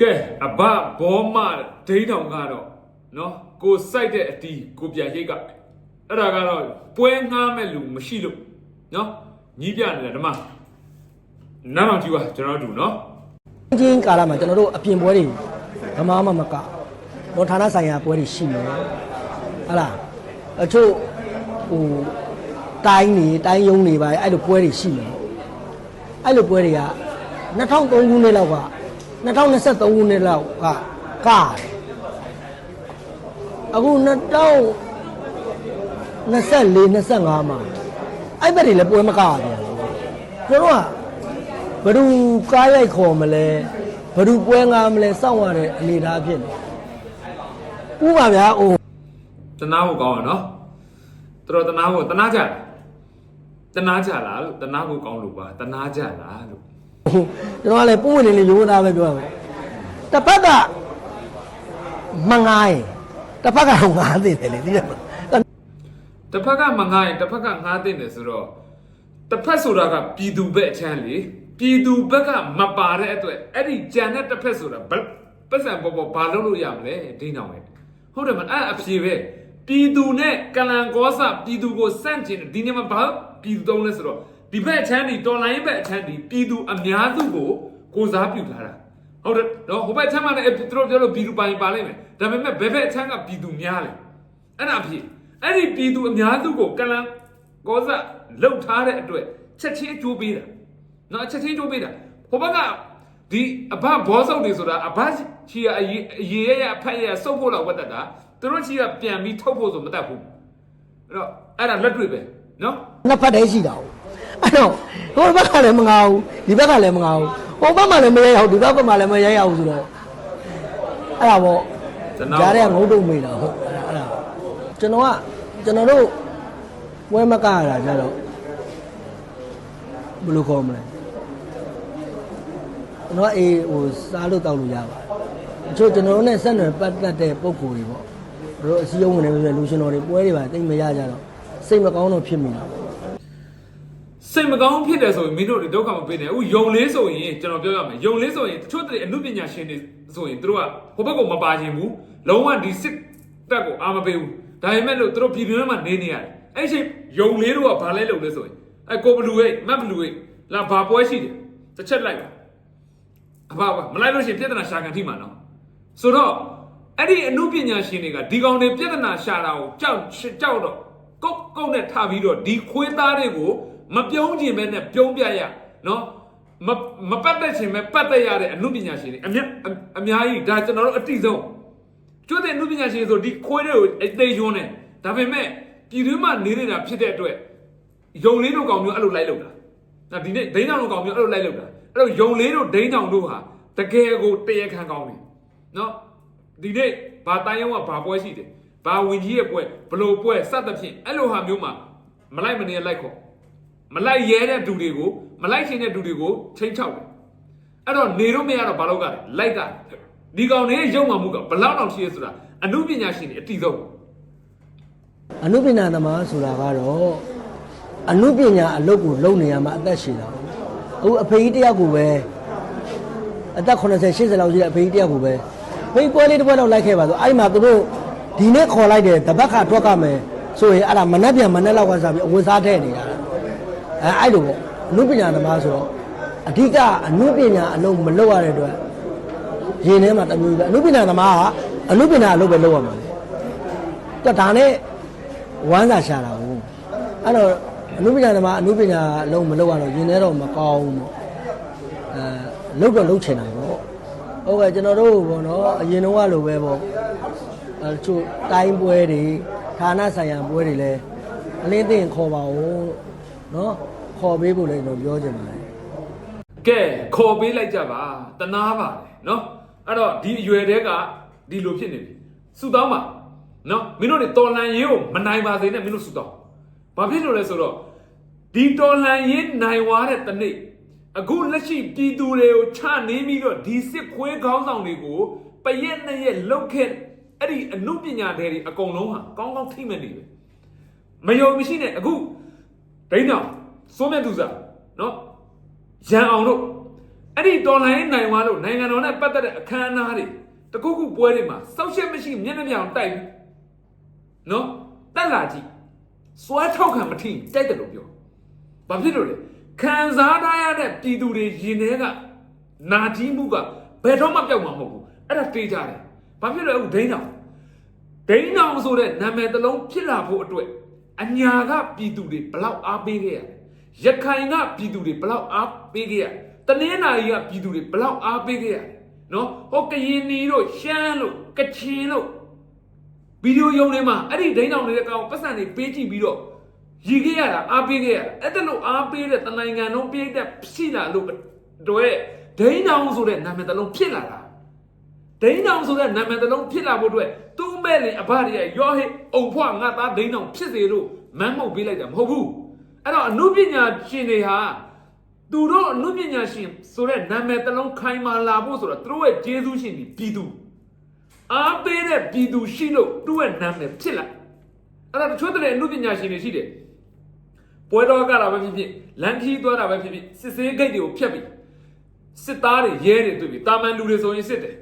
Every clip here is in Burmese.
ကဲအဘဘောမဒိန်းတောင်ကတော့နော်ကိုစိုက်တဲ့အတီးကိုပြန်ရိတ်ကအဲ့ဒါကတော့ပွဲငှားမဲ့လူမရှိလို့နော်ညီးပြနေတာဓမ္မနားထောင်ကြည့်ပါကျွန်တော်တို့နော်ချင်းကာလမှာကျွန်တော်တို့အပြင်ပွဲတွေဗမာမမကဘောဌာနဆိုင်ရာပွဲတွေရှိမယ်ဟလားအချို့ဟိုတိုင်းနေတိုင်းယုံနေပါအဲ့လိုပွဲတွေရှိမယ်အဲ့လိုပွဲတွေက2003ခုနှစ်လောက်က 2023ခုနှစ်လောက်ကကအခု2024 25မှာအဲ့ဘက်တွေလည်းပွဲမကပြန်ကျွန်တော်ကဘဒူကားရိုက်ခေါ်မလဲဘဒူပွဲငါမလဲစောင့်ရတဲ့အနေသားဖြစ်နေဥပါဗျာအိုးတနာဖို့ကောင်းရနော်သူတို့တနာဖို့တနာကြတနာကြလားလို့တနာဖို့ကောင်းလို့ပါတနာကြလားလို့ ကျွန်တော်ကလည်းပုံဝင်နေလေရိုးသားပဲပြောရမယ်တစ်ဖက်ကမငိုင်းတစ်ဖက်ကငါးသိတယ်လေဒီလိုတစ်ဖက်ကမငားရင်တစ်ဖက်ကငားတဲ့တယ်ဆိုတော့တစ်ဖက်ဆိုတာကပြည်သူဘက်အချမ်းလေပြည်သူဘက်ကမပါတဲ့အတွက်အဲ့ဒီကြံတဲ့တစ်ဖက်ဆိုတာဘယ်ပတ်စံပေါ်ပေါ်ဘာလုပ်လို့ရမလဲဒိန်းအောင်ပဲဟုတ်တယ်မအဲ့အဖြေပဲပြည်သူနဲ့ကလန်ကောစပြည်သူကိုစန့်ကျင်တယ်ဒီနေ့မှာဘာပြည်သူတုံးလဲဆိုတော့ ဒီဘက်အချမ်းဒီတော်လိုင်းဘက်အချမ်းဒီပြည်သူအများစုကိုကိုစားပြုထားတာဟုတ်တယ်နော်ဟိုဘက်အချမ်းမှာလည်းသူတို့ပြောလို့ပြည်သူပိုင်ပါလိမ့်မယ်ဒါပေမဲ့ဘယ်ဘက်အချမ်းကပြည်သူများလဲအဲ့ဒါဖြစ်အဲ့ဒီပြည်သူအများစုကိုကလန်ကောဇလှုပ်ထားတဲ့အတွက်ချက်ချင်းအကျိုးပေးတာနော်ချက်ချင်းအကျိုးပေးတာဟိုဘက်ကဒီအဘဘောစုပ်တွေဆိုတာအဘချီရအရေးအရေးရအဖက်ရစုပ်ဖို့လောက်ဝတ်တတ်တာသူတို့ချီရပြန်ပြီးထုတ်ဖို့ဆိုမတတ်ဘူးအဲ့တော့အဲ့ဒါလက်တွေ့ပဲနော်နှစ်ဖက်တည်းရှိတာဟုတ် အဲ့တော့ဟိုဘက်ကလည်းမငါဘူးဒီဘက်ကလည်းမငါဘူးဟိုဘက်မှလည်းမရရဘူးဒီဘက်ကမှလည်းမရရဘူးဆိုတော့အဲ့ဒါပေါ့ကြားတဲ့ငုတ်တုံမိတာဟုတ်အဲ့ဒါကျွန်တော်ကကျွန်တော်တို့ပွဲမကရတာကြတော့ဘယ်လိုခေါ်မလဲကျွန်တော်ကအေးဟိုစားလို့တောက်လို့ရပါတယ်အချို့ကျွန်တော်တို့နဲ့ဆက်နွယ်ပတ်သက်တဲ့ပုံကိုယ်တွေပေါ့တို့အစည်းအဝေးနေပြီလူရှင်တော်တွေပွဲတွေပါတိတ်မရကြတော့စိတ်မကောင်းတော့ဖြစ်မိတာပေါ့ စိတ်မကောင်းဖြစ်တယ်ဆိုရင်မင်းတို့တွေဒုက္ခမပေးနဲ့အခုယုံလေးဆိုရင်ကျွန်တော်ပြောရမယ်ယုံလေးဆိုရင်တချို့တွေအမှုပညာရှင်တွေဆိုရင်တို့ကဟိုဘက်ကမပါခြင်းဘူးလုံးဝဒီစစ်တက်ကိုအာမပေးဘူးဒါပေမဲ့လို့တို့ပြည်ပြည်မှာနေနေရတယ်အဲ့ချိန်ယုံလေးတို့ကဘာလဲလုပ်လဲဆိုရင်အဲ့ကိုဘလူရဲ့မတ်ဘလူရဲ့လာဘာပွဲရှိတယ်တစ်ချက်လိုက်ပါအဘဘမလိုက်လို့ရှိရင်ပြဿနာရှာခံထိမှာနော်ဆိုတော့အဲ့ဒီအမှုပညာရှင်တွေကဒီကောင်တွေပြဿနာရှာတာကိုကြောက်ကြောက်တော့ကုတ်ကုတ်နဲ့ထားပြီးတော့ဒီခွေးသားတွေကို မပြုံးခြင်းပဲနဲ့ပြုံးပြရနော်မမပတ်သက်ခြင်းပဲပတ်သက်ရတဲ့အမှုပညာရှင်တွေအများအများကြီးဒါကျွန်တော်တို့အတိဆုံးကျွတ်တဲ့အမှုပညာရှင်တွေဆိုဒီခွေးတွေကိုအသေးယွန်းနေဒါပေမဲ့ပြည်တွင်းမှာနေနေတာဖြစ်တဲ့အတွက်ယုံလေးတို့ကောင်မျိုးအဲ့လိုလိုက်လို့တာဒါဒီနေ့ဒိန်းတောင်တို့ကောင်မျိုးအဲ့လိုလိုက်လို့တာအဲ့တော့ယုံလေးတို့ဒိန်းတောင်တို့ဟာတကယ်ကိုတရခံကောင်းတယ်နော်ဒီနေ့ဘာတိုင်းရုံးကဘာပွဲရှိတယ်ဘာဝင်ကြီးရဲ့ပွဲဘလို့ပွဲစသဖြင့်အဲ့လိုဟာမျိုးမှာမလိုက်မနေလိုက်ခေါ် မလိုက်ရဲတဲ့သူတွေကိုမလိုက်ချင်တဲ့သူတွေကိုချိန်ချောက်တယ်အဲ့တော့နေတော့မရတော့ဘာလို့ကလဲလိုက်ကဒီကောင်တွေရုံမှမှုကဘလောက်တော့ရှိရဆိုတာအမှုပညာရှင်တွေအတိဆုံးအနုပညာသမားဆိုတာကတော့အနုပညာအလုပ်ကိုလုပ်နေရမှာအသက်ရှင်တာပေါ့အခုအဖေကြီးတယောက်ကိုပဲအသက်80 80လောက်ရှိတဲ့အဖေကြီးတယောက်ကိုပဲဖေးပွဲလေးတစ်ပွဲတော့လိုက်ခဲ့ပါဆိုအဲ့ဒီမှာသူတို့ဒီနေ့ခေါ်လိုက်တယ်တပတ်ခါထွက်ကမယ်ဆိုရင်အဲ့ဒါမနှက်ပြန်မနှက်လောက်ကစားပြီးအဝတ်စားထည့်နေတာ အဲအဲ့လိုပေါ့အနုပညာသမားဆိုတော့အဓိကအနုပညာအလုပ်မလုပ်ရတဲ့အတွက်ရင်ထဲမှာတမျိုးပဲအနုပညာသမားကအနုပညာအလုပ်ပဲလုပ်ရမှာလေတော့ဒါနဲ့ဝမ်းစာရှာတာဟုတ်အဲ့တော့အနုပညာသမားအနုပညာအလုံးမလုပ်ရတော့ရင်ထဲတော့မကောင်းဘူးပေါ့အဲလုပ်တော့လုပ်ချင်တာပေါ့ဟုတ်ကဲ့ကျွန်တော်တို့ပေါ့နော်အရင်တော့ကလိုပဲပေါ့အဲချို့တိုင်းပွဲတွေဌာနဆိုင်ရာပွဲတွေလည်းအလင်းသိရင်ခေါ်ပါဦး နော်ခေါ်ပေးဖို့လည်းကျွန်တော်ပြောချင်ပါတယ်ကဲခေါ်ပေးလိုက်ကြပါတနာပါတယ်နော်အဲ့တော့ဒီအရွယ်တဲကဒီလိုဖြစ်နေပြီစုတောင်းပါနော်မင်းတို့တွေတော်လန်ရေးကိုမနိုင်ပါစေနဲ့မင်းတို့စုတောင်းဘာဖြစ်လို့လဲဆိုတော့ဒီတော်လန်ရေးနိုင်ွားတဲ့တနေ့အခုလက်ရှိပြည်သူတွေကိုချနေပြီးတော့ဒီစစ်ခွေးခေါင်းဆောင်တွေကိုပရက်နဲ့ရက်လုတ်ခဲ့အဲ့ဒီအမှုပညာတွေတွေအကုန်လုံးဟာကောင်းကောင်းထိမဲ့နေပဲမယုံမရှိနဲ့အခု ဒိန်းအောင်စိုးမြတ်သူစားနော်ရန်အောင်တို့အဲ့ဒီတော်လိုင်းနိုင်သွားလို့နိုင်ငံတော်နဲ့ပတ်သက်တဲ့အခမ်းအနားတွေတခုခုပွဲတွေမှာစောက်ရှက်မရှိမျက်နှာပြောင်တိုက်ပြီးနော်တက်လာကြည့်စွဲထောက်ခံမထီတိုက်တယ်လို့ပြောဘာဖြစ်လို့လဲခံစားထားရတဲ့ပြည်သူတွေရင်ထဲကနာကြီးမှုကဘယ်တော့မှပြောက်မှာမဟုတ်ဘူးအဲ့ဒါတေးကြတယ်ဘာဖြစ်လို့လဲအခုဒိန်းတော်ဒိန်းတော်ဆိုတဲ့နာမည်တစ်လုံးဖြစ်လာဖို့အတွက် အညာကပြည်သူတွေဘလောက်အားပေးခဲ့ရလဲရခိုင်ကပြည်သူတွေဘလောက်အားပေးခဲ့ရလဲတနင်္သာရီကပြည်သူတွေဘလောက်အားပေးခဲ့ရလဲနော်ဟောကရင်နီတို့ရှမ်းလို့ကချင်လို့ဗီဒီယိုယုံတွေမှာအဲ့ဒီဒိန်းတောင်တွေကကောင်ပတ်စံတွေပေးကြည့်ပြီးတော့ရည်ခဲ့ရတာအားပေးခဲ့ရတာအဲ့ဒါလို့အားပေးတဲ့တနိုင်ငံလုံးပြိတ္တဖြစ်လာလို့တွေ့ဒိန်းတောင်ဆိုတဲ့နာမည်တစ်လုံးဖြစ်လာတာဒိန်းတောင်ဆိုတဲ့နာမည်တစ်လုံးဖြစ်လာဖို့အတွက်သူ့ မဲ့လေအဘတွေကရောဟိအုံဖွားငါသားဒိန်းတောင်ဖြစ်စေလို့မမ်းမှုတ်ပေးလိုက်တာမဟုတ်ဘူးအဲ့တော့အနုပညာရှင်တွေဟာသူတို့အနုပညာရှင်ဆိုတဲ့နာမည်တစ်လုံးခိုင်မာလာဖို့ဆိုတော့သူတို့ရဲ့ဂျေဇုရှင်ဒီပြည်သူအားပေးတဲ့ပြည်သူရှိလို့သူ့ရဲ့နာမည်ဖြစ်လာအဲ့ဒါတချို့တဲ့အမှုပညာရှင်တွေရှိတယ်ပွဲတော်ကတာပဲဖြစ်ဖြစ်လမ်းကြီးသွားတာပဲဖြစ်ဖြစ်စစ်စေးဂိတ်တွေကိုဖျက်ပြီးစစ်သားတွေရဲတွေတွေ့ပြီးတာမန်လူတွေဆိုရင်စစ်တယ်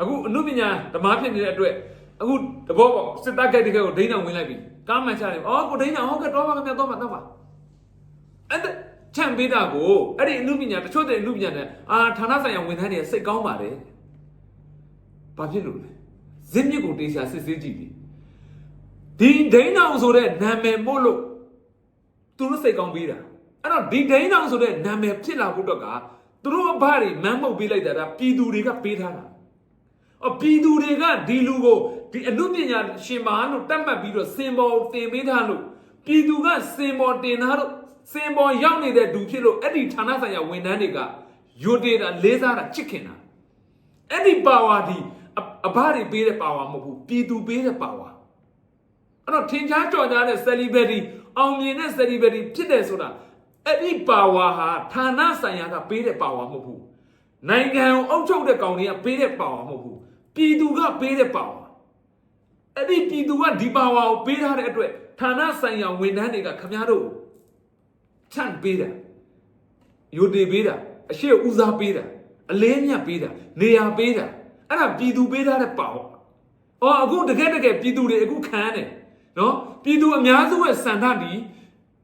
အခုအမှုပညာဓမ္မဖြစ်နေတဲ့အတွက် အခုတဘောပေါ့စစ်သားဂိတ်တွေကိုဒိန်းအောင်ဝင်လိုက်ပြီကားမှန်ချတယ်အော်ကိုဒိန်းအောင်ဟုတ်ကဲ့တော့ပါခင်ဗျာတော့ပါတော့ပါအဲ့ဒါချန်ပေးတာကိုအဲ့ဒီအမှုပညာတချို့တဲ့အမှုပညာနဲ့အာဌာနဆိုင်ရာဝန်ထမ်းတွေစိတ်ကောင်းပါတယ်ဘာဖြစ်လို့လဲဇင်းမြစ်ကိုတေးရှာစစ်ဆေးကြည့်ပြီဒီဒိန်းအောင်ဆိုတဲ့နာမည်မို့လို့သူတို့စိတ်ကောင်းပေးတာအဲ့တော့ဒီဒိန်းအောင်ဆိုတဲ့နာမည်ဖြစ်လာဖို့တော့ကသူတို့အဘတွေမမ်းမှုတ်ပေးလိုက်တာဒါပြည်သူတွေကပေးထားတာအော်ပြည်သူတွေကဒီလူကို ဒီအမှုပညာရှင်မာလို့တတ်မှတ်ပြီးတော့စင်ပေါ်တင်ပေးထားလို့ပြည်သူကစင်ပေါ်တင်ထားလို့စင်ပေါ်ရောက်နေတဲ့သူဖြစ်လို့အဲ့ဒီဌာနဆိုင်ရာဝန်ထမ်းတွေကယိုတေတာလေးစားတာချစ်ခင်တာအဲ့ဒီပါဝါဒီအအဘတွေပေးတဲ့ပါဝါမဟုတ်ဘူးပြည်သူပေးတဲ့ပါဝါအဲ့တော့ထင်ရှားကြော်ကြားတဲ့ celebrity အောင်မြင်တဲ့ celebrity ဖြစ်တယ်ဆိုတာအဲ့ဒီပါဝါဟာဌာနဆိုင်ရာကပေးတဲ့ပါဝါမဟုတ်ဘူးနိုင်ငံကိုအုပ်ချုပ်တဲ့ကောင်တွေကပေးတဲ့ပါဝါမဟုတ်ဘူးပြည်သူကပေးတဲ့ပါဝါ အဲ့ဒီပြည်သူကဒီပါဝါကိုပေးထားတဲ့အတွက်ဌာနဆိုင်ရာဝန်ထမ်းတွေကခမားတို့ကိုချန့်ပေးတာယိုတေပေးတာအရှိဦးစားပေးတာအလေးမြတ်ပေးတာနေရာပေးတာအဲ့ဒါပြည်သူပေးထားတဲ့ပေါ့။အော်အခုတကယ်တကယ်ပြည်သူတွေအခုခံရတယ်နော်ပြည်သူအများစုရဲ့စံထဒီ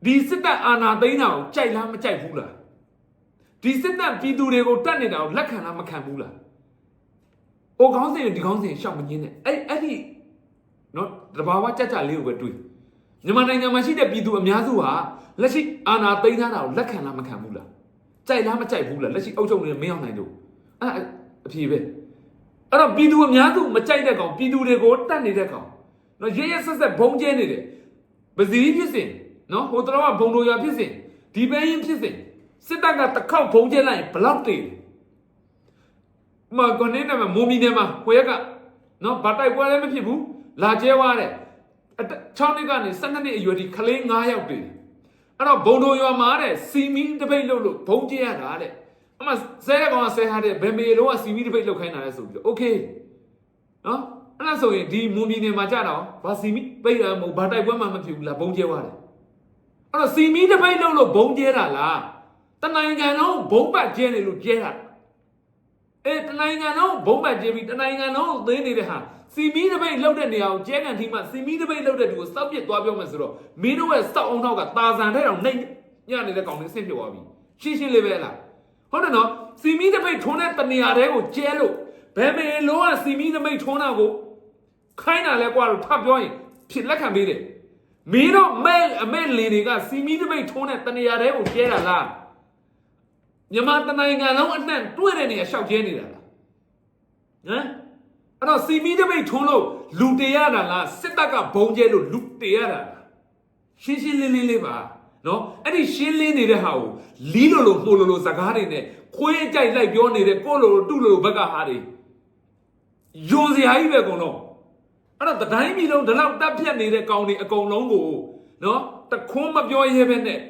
ဒီစစ်တပ်အာဏာသိမ်းတာကိုကြိုက်လားမကြိုက်ဘူးလားဒီစစ်တပ်ပြည်သူတွေကိုတတ်နေတာကိုလက်ခံလားမခံဘူးလား။အိုကောင်းစင်ဒီကောင်းစင်ရှောက်မငင်းနဲ့အဲ့အဲ့ဒီ နော်တဘာဝကြကြလေးကိုပဲတွေးမြန်မာနိုင်ငံမှာရှိတဲ့ပြည်သူအများစုဟာလက်ရှိအာဏာသိမ်းထားတာကိုလက်ခံလားမခံဘူးလားကြိုက်လားမကြိုက်ဘူးလားလက်ရှိအုပ်ချုပ်နေတဲ့မင်းအောင်နိုင်တို့အဲ့ဒါအဖြေပဲအဲ့တော့ပြည်သူအများစုမကြိုက်တဲ့ကောင်ပြည်သူတွေကိုတတ်နေတဲ့ကောင်နော်ရဲရဲဆက်ဆက်ဘုံကျဲနေတယ်ပစည်းဖြစ်စဉ်နော်ဟိုတော်ကဘုံတို့ရဖြစ်စဉ်ဒီပဲရင်ဖြစ်စဉ်စစ်တပ်ကတစ်ခေါက်ဘုံကျဲလိုက်ရင်ဘလောက်တည်လဲမကနေနဲ့မိုမီနဲ့မှာကိုရက်ကနော်ဗတိုက်ပွဲလည်းမဖြစ်ဘူး လာကျဲသွားတယ်အသက်6နှစ်ကနေ12နှစ်အရွယ်ဒီကလေး9ယောက်တည်တယ် အဲ့တော့ဘုံတို့ရွာမှာတဲ့စီမီတပိတ်လို့လို့ဘုံကျဲရတာတဲ့အမဆဲတဲ့ကောင်ကဆဲထားတဲ့ဘယ်မေလုံးကစီမီတပိတ်လောက်ခိုင်းတာလဲဆိုပြီးတော့โอเคနော်အဲ့ဒါဆိုရင်ဒီမွန်ပြည်နယ်မှာကြတော့ဘာစီမီပိတ်ရမဟုတ်ဘာတိုက်ပွဲမှမဖြစ်ဘူးလားဘုံကျဲသွားတယ်အဲ့တော့စီမီတပိတ်လို့လို့ဘုံကျဲတာလားတနိုင်ငံလုံးဘုံပတ်ကျဲနေလို့ကျဲတာ အေးတနိုင်ငံလုံးဘုံပတ်ကျဲပြီးတနိုင်ငံလုံးသိနေနေတဲ့ဟာစီမီတပိတ်လောက်တဲ့နေရာကိုကျဲကန်ထီမှစီမီတပိတ်လောက်တဲ့သူကိုစောက်ပြစ်သွားပြောမယ်ဆိုတော့မင်းတို့ရဲ့စောက်အောင်နောက်ကတာဇန်တဲ့အောင်နှိမ့်ညနေတဲ့ကောင်လေးဆင့်ပြသွားပြီရှင်းရှင်းလေးပဲလားဟုတ်တယ်နော်စီမီတပိတ်ထုံးတဲ့တနေရာတွေကိုကျဲလို့ဘယ်မေလုံးကစီမီတပိတ်ထုံးတာကိုခိုင်းတာလဲကွာလို့ထပ်ပြောရင်ဖြစ်လက်ခံပေးတယ်မင်းတို့မဲအမဲလင်တွေကစီမီတပိတ်ထုံးတဲ့တနေရာတွေကိုကျဲတာလား မြန်မာတနိုင်ငံလုံးအနှံ့တွေ့တဲ့နေရာရှောက်ကျဲနေတာလားဟမ်အဲ့တော့စီမီတပိတ်ထုံးလို့လူတရရတာလားစစ်တပ်ကဘုံကျဲလို့လူတရရတာလားရှင်းရှင်းလင်းလင်းလေးပါနော်အဲ့ဒီရှင်းလင်းနေတဲ့ဟာကိုလီးလိုလိုမှုလိုလိုစကားတွေနဲ့ခွေးကြိုက်လိုက်ပြောနေတဲ့ကိုလိုလိုတုလိုလိုဘက်ကဟာတွေယွန်စရာကြီးပဲကုန်တော့အဲ့တော့တတိုင်းပြည်လုံးဒီလောက်တက်ဖြတ်နေတဲ့ကောင်တွေအကုန်လုံးကိုနော်တခွန်းမပြောရဲပဲနဲ့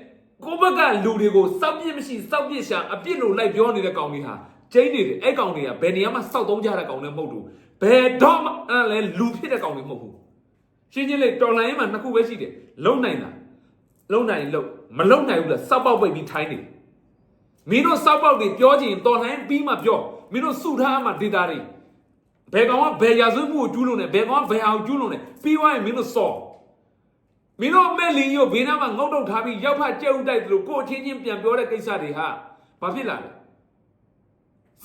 ကိုယ့်ဘက်ကလူတွေကိုစောက်ပြစ်မရှိစောက်ပြစ်ရှာအပြစ်လိုလိုက်ပြောနေတဲ့ကောင်တွေဟာကျိန်းနေတယ်အဲ့ကောင်တွေကဘယ်နေရာမှာစောက်သုံးကြတဲ့ကောင်တွေမဟုတ်ဘူးဘယ်တော့မှအဲ့ဒါလဲလူဖြစ်တဲ့ကောင်တွေမဟုတ်ဘူးရှင်းချင်းလေးတော်လိုင်းမှာနှစ်ခုပဲရှိတယ်လုံနိုင်တာလုံနိုင်လို့မလုံနိုင်ဘူးလားစောက်ပေါက်ပိတ်ပြီးထိုင်းနေမမင်းတို့စောက်ပေါက်တွေပြောချင်တော်လှန်ပြီးမှပြောမင်းတို့စုထားမှဒေတာတွေဘယ်ကောင်ကဘယ်ရာဇဝတ်မှုကိုကျူးလို့လဲဘယ်ကောင်ကဘယ်ဟာကိုကျူးလို့လဲပြီးသွားရင်မင်းတို့စော် မင်းတို့မဲ့လင်းရုပ်ဘေးနားမှာငုတ်တုတ်ထားပြီးရောက်ဖတ်ကြက်ဥတိုက်တယ်လို့ကိုယ်အချင်းချင်းပြန်ပြောတဲ့ကိစ္စတွေဟာဘာဖြစ်လာလဲ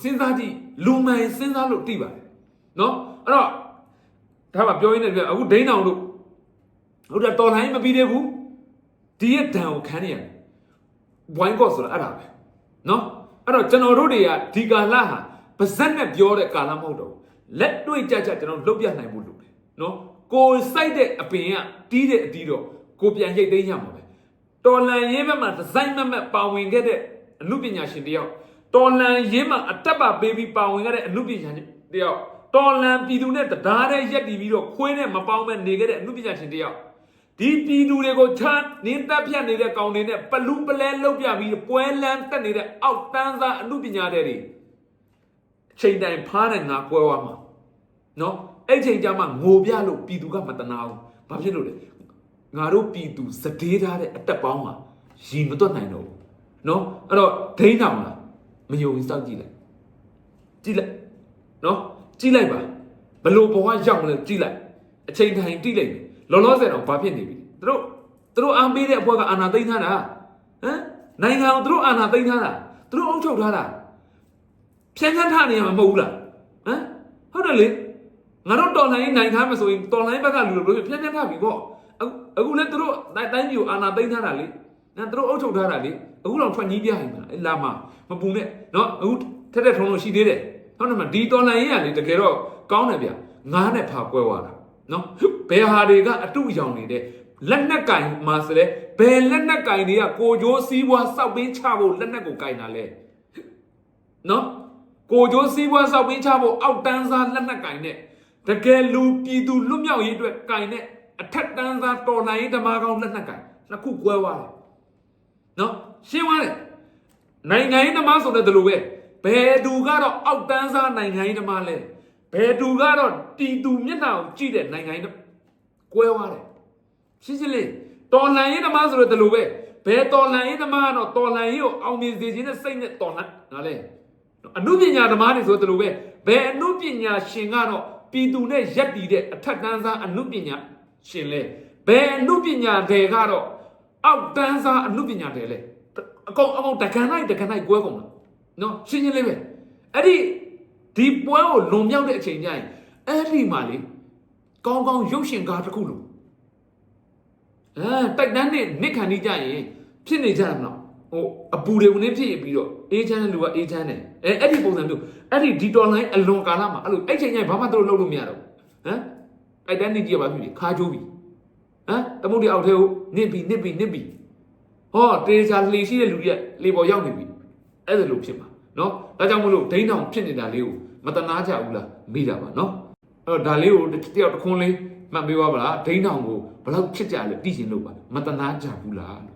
စဉ်းစားကြည့်လူမှန်စဉ်းစားလို့သိပါတယ်နော်အဲ့တော့ဒါမှပြောရင်းနဲ့ပြောအခုဒိန်းအောင်တို့ဟုတ်တယ်တော်လှန်ရေးမပြီးသေးဘူးဒီရဲ့ဒဏ်ကိုခံနေရတယ်ဝိုင်းကော့ဆိုတာအဲ့ဒါပဲနော်အဲ့တော့ကျွန်တော်တို့တွေကဒီကာလဟာပါဇက်နဲ့ပြောတဲ့ကာလမဟုတ်တော့ဘူးလက်တွေ့ကြကြကျွန်တော်လှုပ်ပြနိုင်ဖို့လိုတယ်နော် ကိုယ်စိုက်တဲ့အပင်ကတီးတဲ့အတီးတော့ကိုပြန်ရိတ်သိမ်းရမှာပဲတော်လန်ရေးဘက်မှာဒီဇိုင်းမမတ်ပါဝင်ခဲ့တဲ့အမှုပညာရှင်တယောက်တော်လန်ရေးမှာအတက်ပါပေးပြီးပါဝင်ခဲ့တဲ့အမှုပညာရှင်တယောက်တော်လန်ပြည်သူနဲ့တရားတဲ့ရက်တည်ပြီးတော့ခွေးနဲ့မပေါင်းမဲ့နေခဲ့တဲ့အမှုပညာရှင်တယောက်ဒီပြည်သူတွေကိုချမ်းနင်းတက်ဖြတ်နေတဲ့ကောင်တွေနဲ့ပလူပလဲလှုပ်ပြပြီးပွဲလန်းတက်နေတဲ့အောက်တန်းစားအမှုပညာတဲ့တွေအချိန်တိုင်းဖားတဲ့ငါပွဲသွားမှာနော် အဲ့ချိန်ကျမှငိုပြလို့ပြည်သူကမတနာဘူးဘာဖြစ်လို့လဲငါတို့ပြည်သူစတေးထားတဲ့အတက်ပေါင်းမှာရီမတွက်နိုင်တော့ဘူးနော်အဲ့တော့ဒိန်းတောင်လားမယုံဘူးစောင့်ကြည့်လိုက်ကြည့်လိုက်နော်ကြည့်လိုက်ပါဘလို့ဘဝရောက်မလဲကြည့်လိုက်အချိန်တိုင်းတိလိုက်မယ်လောလောဆယ်တော့ဘာဖြစ်နေပြီသူတို့သူတို့အားပေးတဲ့အဖွဲ့ကအာဏာသိမ်းထားတာဟမ်နိုင်ငံကိုသူတို့အာဏာသိမ်းထားတာသူတို့အုပ်ချုပ်ထားတာဖြန်းချမ်းထားနေရမှာမဟုတ်ဘူးလားဟမ်ဟုတ်တယ်လေ ငါတို့တော်လှန်ရေးနိုင်ထားမယ်ဆိုရင်တော်လှန်ရေးဘက်ကလူတွေဖြန်းချမ်းထားပြီပေါ့အခုအခုလည်းသူတို့တိုင်းတိုင်းပြည်ကိုအာဏာသိမ်းထားတာလေနော်သူတို့အုပ်ချုပ်ထားတာလေအခုတော့ထွက်ကြီးပြရင်မလားအဲ့လာမမပူနဲ့နော်အခုထက်ထက်ထုံးလို့ရှိသေးတယ်ဟုတ်တယ်မဒီတော်လှန်ရေးကလေတကယ်တော့ကောင်းတယ်ဗျငားနဲ့ဖာကွဲသွားတာနော်ဘယ်ဟာတွေကအတုအယောင်နေတဲ့လက်နက်ကင်မှာဆိုလဲဘယ်လက်နက်ကင်တွေကကိုကြိုးစည်းပွားစောက်ပင်းချဖို့လက်နက်ကိုကင်တာလဲနော်ကိုကြိုးစည်းပွားစောက်ပင်းချဖို့အောက်တန်းစားလက်နက်ကင်နဲ့ တကယ်လူပြည်သူလွတ်မြောက်ရေးအတွက်ကင်တဲ့အထက်တန်းစားတော်လှန်ရေးဓမ္မကောင်လက်နက်ကင်နှစ်ခုကွဲသွားတယ်နော်ရှင်းသွားတယ်နိုင်ငံရေးသမားဆိုတဲ့ဒီလိုပဲဘယ်သူကတော့အောက်တန်းစားနိုင်ငံရေးသမားလဲဘယ်သူကတော့တီတူမျက်နှာကိုကြည့်တဲ့နိုင်ငံရေးသမားကွဲသွားတယ်ရှင်းရှင်းလေးတော်လှန်ရေးသမားဆိုတဲ့ဒီလိုပဲဘယ်တော်လှန်ရေးသမားကတော့တော်လှန်ရေးကိုအောင်မြင်စေခြင်းနဲ့စိတ်နဲ့တော်လှန်ငါလဲအမှုပညာသမားတွေဆိုတဲ့ဒီလိုပဲဘယ်အမှုပညာရှင်ကတော့ ပြည်သူနဲ့ရက်တည်တဲ့အထက်တန်းစားအမှုပညာရှင်လဲဘယ်အမှုပညာတွေကတော့အောက်တန်းစားအမှုပညာတွေလဲအကောင်အကောင်တကန်လိုက်တကန်လိုက်ကွဲကုန်တာနော်ရှင်းရှင်းလေးပဲအဲ့ဒီဒီပွဲကိုလွန်မြောက်တဲ့အချိန်ကျရင်အဲ့ဒီမှာလေကောင်းကောင်းရုပ်ရှင်ကားတစ်ခုလို့အဲတိုက်တန်းနဲ့နစ်ခံနေကြရင်ဖြစ်နေကြတယ်မလား ဟိုအပူတွေဝင်ဖြစ်ပြီးတော့အေးချမ်းတဲ့လူကအေးချမ်းတယ်အဲအဲ့ဒီပုံစံမျိုးအဲ့ဒီဒီတော်လိုင်းအလွန်ကာလမှာအဲ့လိုအဲ့ချိန်ကြီးဘာမှသူတို့လုပ်လို့မရတော့ဟမ်တိုက်တန်းနေကြည့်ရပါပြီခါချိုးပြီဟမ်တမုတ်တွေအောက်ထဲကိုနစ်ပြီးနစ်ပြီးနစ်ပြီးဟောတေချာလှေရှိတဲ့လူတွေကလေပေါ်ရောက်နေပြီအဲ့ဒါလိုဖြစ်မှာနော်ဒါကြောင့်မလို့ဒိန်းတောင်ဖြစ်နေတာလေးကိုမတနာကြဘူးလားမိတာပါနော်အဲ့တော့ဒါလေးကိုတယောက်တခွန်းလေးမှတ်ပေးပါဗလားဒိန်းတောင်ကိုဘယ်လောက်ဖြစ်ကြလဲသိရင်လို့ပါမတနာကြဘူးလား